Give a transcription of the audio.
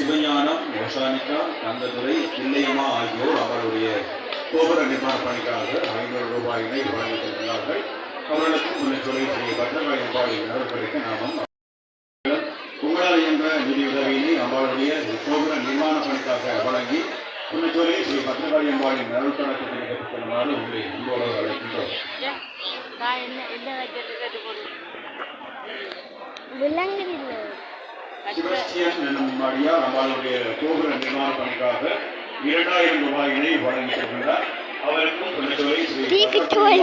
சிவஞானம் ரோஷானிகா தங்கதுரை பிள்ளையம்மா ஆகியோர் அவருடைய கோபுர நிர்மாண பணிக்காக ஐநூறு ரூபாயினை வழங்கியிருக்கிறார்கள் அவர்களுக்கும் முன்னெச்சொலை ஸ்ரீ பத்ரகாளி அம்பாளின் நலப்படிக்க நாமும். உங்களால் என்ற நிதி உதவியினை அம்பாளுடைய கோபுர நிர்மாண பணிக்காக வழங்கி முன்னெச்சொலை ஸ்ரீ பத்ரகாளி அம்பாளின் நலன் நலப்படக்கத்தை பெற்றுக்கொள்ளுமாறு உங்களை அன்போடு அழைக்கின்றோம். நான் செபஸ்டியன் என்னும் அடியார் அவருடைய கோபுர நிர்மாண பணிக்காக இரண்டாயிரம் ரூபாயினை வழங்கியிருக்கின்றார் அவருக்கும் முன்னெச்சொலை ஸ்ரீ தீக்குச்சுவல்